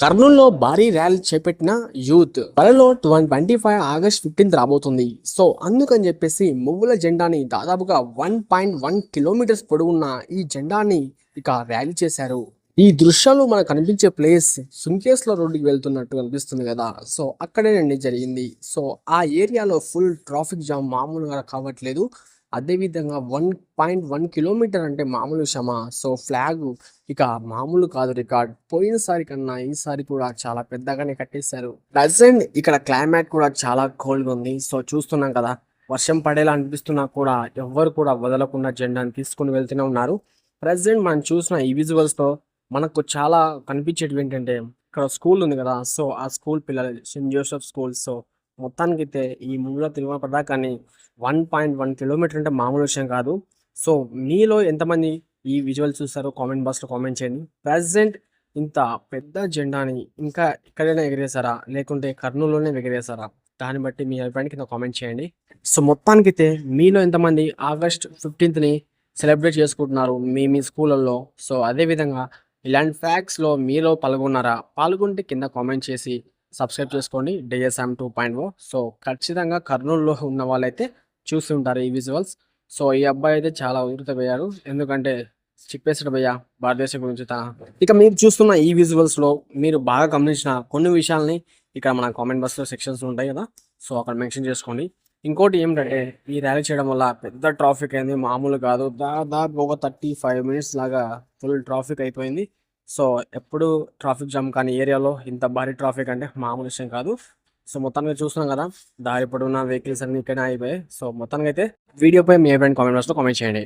కర్నూలులో భారీ ర్యాలీ చేపట్టిన యూత్ త్వరలో ట్వంటీ ఫైవ్ ఆగస్ట్ ఫిఫ్టీన్త్ రాబోతుంది. సో అందుకని చెప్పేసి మువ్వుల జెండాని దాదాపుగా వన్ పాయింట్ వన్ కిలోమీటర్స్ పొడవున్న ఈ జెండాని ఇక ర్యాలీ చేశారు. ఈ దృశ్యాలు మనకు కనిపించే ప్లేస్ సుంకేస్ల రోడ్డుకి వెళ్తున్నట్టు కనిపిస్తుంది కదా. సో అక్కడేనండి జరిగింది. సో ఆ ఏరియాలో ఫుల్ ట్రాఫిక్ జామ్ మామూలుగా కావట్లేదు. అదేవిధంగా వన్ పాయింట్ వన్ కిలోమీటర్ అంటే మామూలు క్షమ సో ఫ్లాగ్ ఇక మామూలు కాదు రికార్డ్. పోయినసారి కన్నా ఈసారి కూడా చాలా పెద్దగానే కట్టేశారు. ప్రజెంట్ ఇక్కడ క్లైమేట్ కూడా చాలా కోల్డ్గా ఉంది. సో చూస్తున్నాం కదా వర్షం పడేలా అనిపిస్తున్నా కూడా ఎవ్వరు కూడా వదలకుండా జెండాని తీసుకుని వెళ్తూనే ఉన్నారు. ప్రజెంట్ మనం చూసిన ఈ విజువల్స్తో మనకు చాలా కనిపించేటివి ఏంటంటే ఇక్కడ స్కూల్ ఉంది కదా సో ఆ స్కూల్ పిల్లలు సెయింట్ జోసెఫ్ స్కూల్. సో మొత్తానికి అయితే ఈ మూల తిరుమల పదాకాన్ని వన్ పాయింట్ వన్ కిలోమీటర్ అంటే మామూలు విషయం కాదు. సో మీలో ఎంతమంది ఈ విజువల్ చూస్తారో కామెంట్ బాక్స్లో కామెంట్ చేయండి. ప్రజెంట్ ఇంత పెద్ద జెండాని ఇంకా ఎక్కడైనా ఎగిరేసారా లేకుంటే కర్నూలులోనే ఎగిరేసారా దాన్ని బట్టి మీ అభిప్రాయాన్ని కింద కామెంట్ చేయండి. సో మొత్తానికైతే మీలో ఎంతమంది ఆగస్ట్ ఫిఫ్టీన్త్ని సెలబ్రేట్ చేసుకుంటున్నారు మీ మీ స్కూళ్ళల్లో? సో అదేవిధంగా ఇలాంటి ఫ్యాక్ట్స్లో మీలో పాల్గొన్నారా? పాల్గొంటే కింద కామెంట్ చేసి సబ్స్క్రైబ్ చేసుకోండి. DSM two point O. So ఖచ్చితంగా కర్నూలులో ఉన్న వాళ్ళైతే చూసి ఉంటారు ఈ విజువల్స్. సో ఈ అబ్బాయి అయితే చాలా ఊరితపోయారు ఎందుకంటే చిప్పేసాడు భయ్య భారతదేశం గురించి తన ఇక మీరు చూస్తున్న ఈ విజువల్స్లో మీరు బాగా గమనించిన కొన్ని విషయాల్ని ఇక్కడ మన కామెంట్ బాక్స్లో సెక్షన్స్ ఉంటాయి కదా. సో అక్కడ మెన్షన్ చేసుకోండి. ఇంకోటి ఏమిటంటే ఈ ర్యాలీ చేయడం వల్ల పెద్ద ట్రాఫిక్ అయింది. మామూలు కాదు. దాదాపు ఒక థర్టీ ఫైవ్ మినిట్స్ లాగా ఫుల్ ట్రాఫిక్ అయిపోయింది. సో ఎప్పుడు ట్రాఫిక్ జామ్ కానీ ఏరియాలో ఇంత భారీ ట్రాఫిక్ అంటే మామూలు విషయం కాదు. సో మొత్తానికి చూస్తున్నాం కదా దారి పొడవునా వెహికల్స్ అన్ని ఇక్కడ అయిపోయాయి సో మొత్తానికి అయితే వీడియోపై మీ అభిప్రాయం కామెంట్ బాక్స్లో కామెంట్ చేయండి.